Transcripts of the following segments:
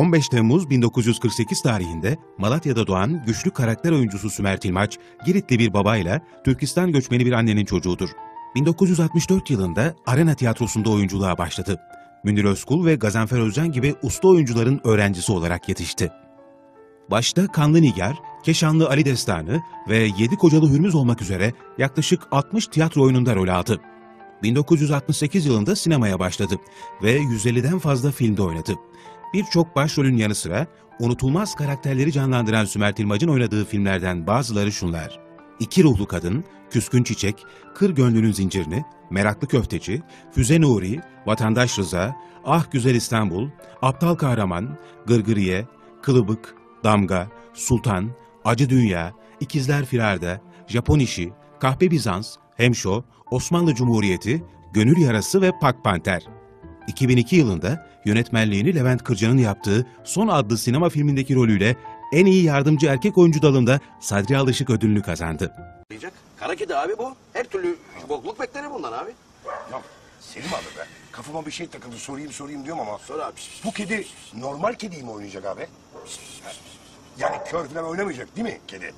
15 Temmuz 1948 tarihinde Malatya'da doğan güçlü karakter oyuncusu Sümer Tilmaç, Giritli bir babayla Türkistan göçmeni bir annenin çocuğudur. 1964 yılında Arena Tiyatrosu'nda oyunculuğa başladı. Münir Özkul ve Gazanfer Özcan gibi usta oyuncuların öğrencisi olarak yetişti. Başta Kanlı Nigar, Keşanlı Ali Destanı ve Yedi Kocalı Hürmüz olmak üzere yaklaşık 60 tiyatro oyununda rol aldı. 1968 yılında sinemaya başladı ve 150'den fazla filmde oynadı. Birçok başrolün yanı sıra unutulmaz karakterleri canlandıran Sümer Tilmac'ın oynadığı filmlerden bazıları şunlar. İki Ruhlu Kadın, Küskün Çiçek, Kır Gönlünün Zincirini, Meraklı Köfteci, Füze Nuri, Vatandaş Rıza, Ah Güzel İstanbul, Aptal Kahraman, Gırgıriye, Kılıbık, Damga, Sultan, Acı Dünya, İkizler Firarda, Japon İşi, Kahpe Bizans, Hemşo, Osmanlı Cumhuriyeti, Gönül Yarası ve Pak Panter. 2002 yılında yönetmenliğini Levent Kırca'nın yaptığı Son adlı sinema filmindeki rolüyle en iyi yardımcı erkek oyuncu dalında Sadri Alışık ödülünü kazandı. Kara kedi abi bu. Her türlü bokluk beklenir bundan abi. Ya Selim abi be. Kafama bir şey takıldı sorayım sorayım diyorum ama. Sor abi. Bu kedi normal kediyi mi oynayacak abi? Yani kör falan oynamayacak değil mi kedi?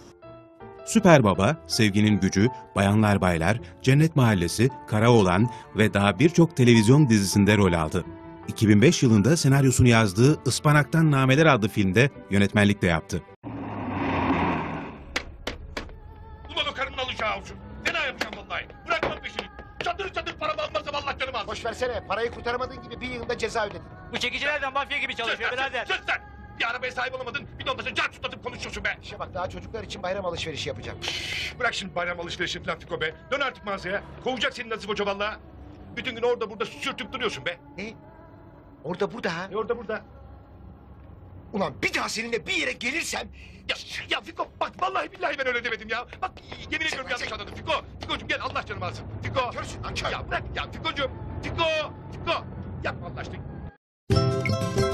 Süper Baba, Sevginin Gücü, Bayanlar Baylar, Cennet Mahallesi, Karaoğlan ve daha birçok televizyon dizisinde rol aldı. 2005 yılında senaryosunu yazdığı Ispanaktan Nameler adlı filmde yönetmenlik de yaptı. Ulan o karının alacağı olsun. Fena yapacağım vallahi. Bırakmam peşini. Çatır çatır paramı almazsam Allah canımı alsın. Boş versene parayı kurtaramadığın gibi bir yılda ceza ödedin. Bu çekiciler de mafya gibi çalışıyor lan, birader. Sus lan. Bir arabaya sahip olamadın. Bir de olmasa can tutatıp konuşuyorsun be. İşe bak daha çocuklar için bayram alışverişi yapacağım. Bırak şimdi bayram alışverişi falan Fiko be. Dön artık mağazaya. Kovacak seni Nazif Hoca valla. Bütün gün orada burada sürtüp duruyorsun be. Ne? Orada burada ha. E orada burada. Ulan bir daha seninle bir yere gelirsem... Ya, ya Fiko bak vallahi billahi ben öyle demedim ya. Bak yemin ediyorum yanlış anladın Fiko. Fiko'cum gel Allah canımı alsın. Fiko. Körsün lan kör. Ya bırak ya Fiko'cum. Fiko. Fiko. Yapma Allah aşkına.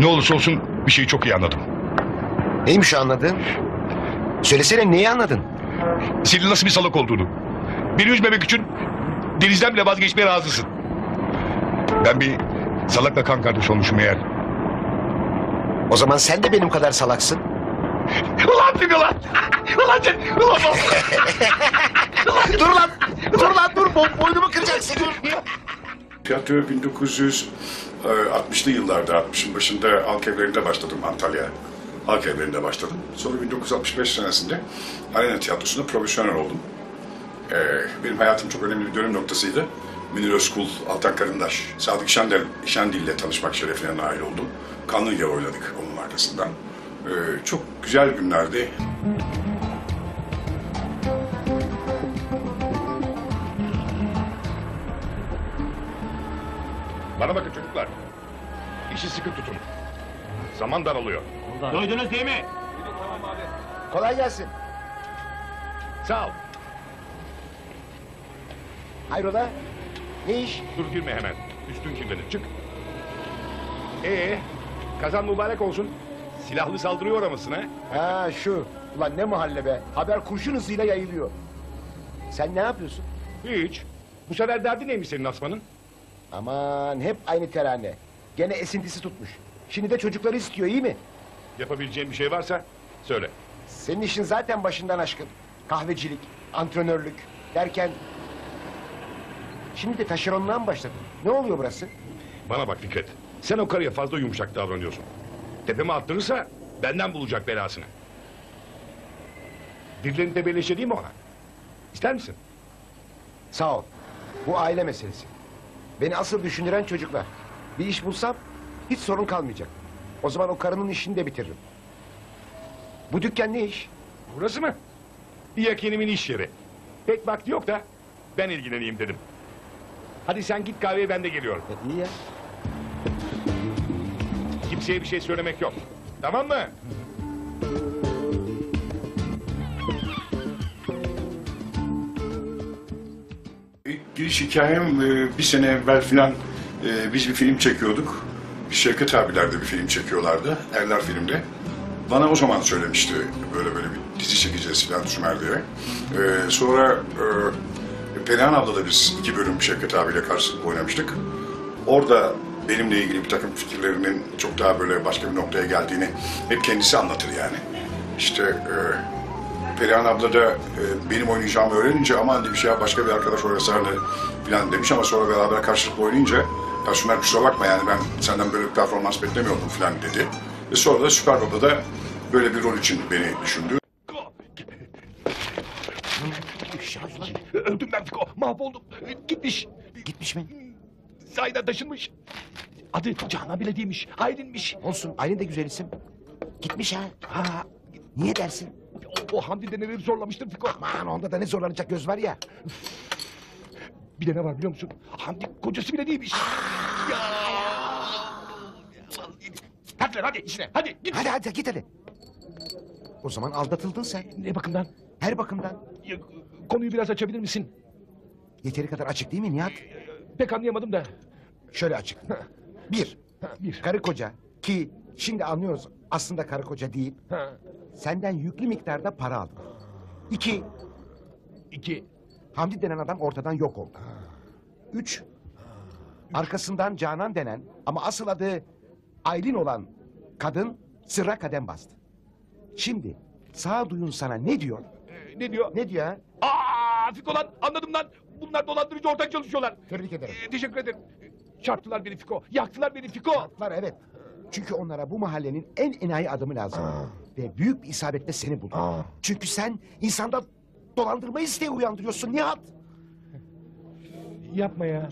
Ne olursa olsun bir şeyi çok iyi anladım. Neymiş anladın? Söylesene neyi anladın? Senin nasıl bir salak olduğunu. Beni üzmemek için denizden bile vazgeçmeye razısın. Ben bir salakla kan kardeş olmuşum eğer. O zaman sen de benim kadar salaksın. Ulan Fiko lan! Ulan sen! Ulan dur lan! Dur lan dur! Bo- boynumu kıracaksın. Tiyatro 1960'lı yıllarda, 60'ın başında halk evlerinde başladım Antalya. Halk evlerinde başladım. Sonra 1965 senesinde Arena Tiyatrosu'nda profesyonel oldum. Ee, benim hayatım çok önemli bir dönüm noktasıydı. Münir Özkul, Altan Karındaş, Sadık Şendel, Şendil ile tanışmak şerefine nail oldum. Kanlıca oynadık onun arkasından. Ee, çok güzel günlerdi. Bana bakın çocuklar. İşi sıkı tutun. Zaman daralıyor. Duydunuz değil mi? Kolay gelsin. Sağ ol. Hayrola? Ne iş? Dur girme hemen. Üstün kirlenir. Çık. Ee, kazan mübarek olsun. Silahlı saldırıya uğramışsın ha? Ha şu. Ulan ne mahalle be. Haber kurşun hızıyla yayılıyor. Sen ne yapıyorsun? Hiç. Bu sefer derdi neymiş senin asmanın? Aman hep aynı terane. Gene esintisi tutmuş. Şimdi de çocukları istiyor iyi mi? Yapabileceğin bir şey varsa söyle. Senin işin zaten başından aşkın. Kahvecilik, antrenörlük derken... Şimdi de taşeronluğa mı başladın? Ne oluyor burası? Bana bak Fikret. Sen o karıya fazla yumuşak davranıyorsun. Tepeme attırırsa benden bulacak belasını. Birilerini tebelleşe değil mi ona? İster misin? Sağ ol. Bu aile meselesi. Beni asıl düşündüren çocuklar. Bir iş bulsam hiç sorun kalmayacak. O zaman o karının işini de bitiririm. Bu dükkan ne iş? Burası mı? Yakinimin iş yeri. Pek vakti yok da Ben ilgileneyim dedim. Hadi sen git kahveye ben de geliyorum. İyi ya. Kimseye bir şey söylemek yok. Tamam mı? Giriş hikayem e, bir sene evvel filan e, biz bir film çekiyorduk. Şevket abiler de bir film çekiyorlardı. Erler filmde. Bana o zaman söylemişti böyle böyle bir dizi çekeceğiz filan Sümer diye. E, sonra e, Perihan abla da biz iki bölüm Şevket abiyle karşılıklı oynamıştık. Orada benimle ilgili bir takım fikirlerinin çok daha böyle başka bir noktaya geldiğini hep kendisi anlatır yani. İşte e, Perihan abla da e, benim oynayacağımı öğrenince aman bir şey yap, başka bir arkadaş oynasa hani falan demiş ama sonra beraber karşılıklı oynayınca ya Sümer kusura bakma yani ben senden böyle bir performans beklemiyordum falan dedi. Ve sonra da Süper Baba'da böyle bir rol için beni düşündü. Öldüm ben Fiko. Mahvoldum. Gitmiş. Gitmiş mi? Sahiden taşınmış. Adı Canan bile değilmiş. Aydınmış. Olsun. Aylin de güzel isim. Gitmiş ha. Ha. Niye dersin? O, o Hamdi deneleri zorlamıştır Fiko. Aman onda da ne zorlanacak göz var ya. Bir de ne var biliyor musun? Hamdi kocası bile değilmiş. ya. Hadi hadi işine. Hadi git. Hadi hadi git hadi. O zaman aldatıldın sen. Ne bakımdan? Her bakımdan. Ya, konuyu biraz açabilir misin? Yeteri kadar açık değil mi Nihat? Pek anlayamadım da. Şöyle açık. Bir, bir. karı koca ki şimdi anlıyoruz aslında karı koca değil. Ha, Senden yüklü miktarda para aldı. İki, iki. Hamdi denen adam ortadan yok oldu. Üç, arkasından Canan denen ama asıl adı Aylin olan kadın sıra kadem bastı. Şimdi sağduyun sana ne diyor? Ee, ne diyor? Ne diyor ha? Aa Fiko lan anladım lan. Bunlar dolandırıcı ortak çalışıyorlar. Tebrik ederim. Ee, teşekkür ederim. Çarptılar beni Fiko. Yaktılar beni Fiko. Var evet. Çünkü onlara bu mahallenin en enayi adamı lazım. Ve büyük bir isabetle seni buldu. Çünkü sen insanda dolandırma isteği uyandırıyorsun Nihat. Yapma ya.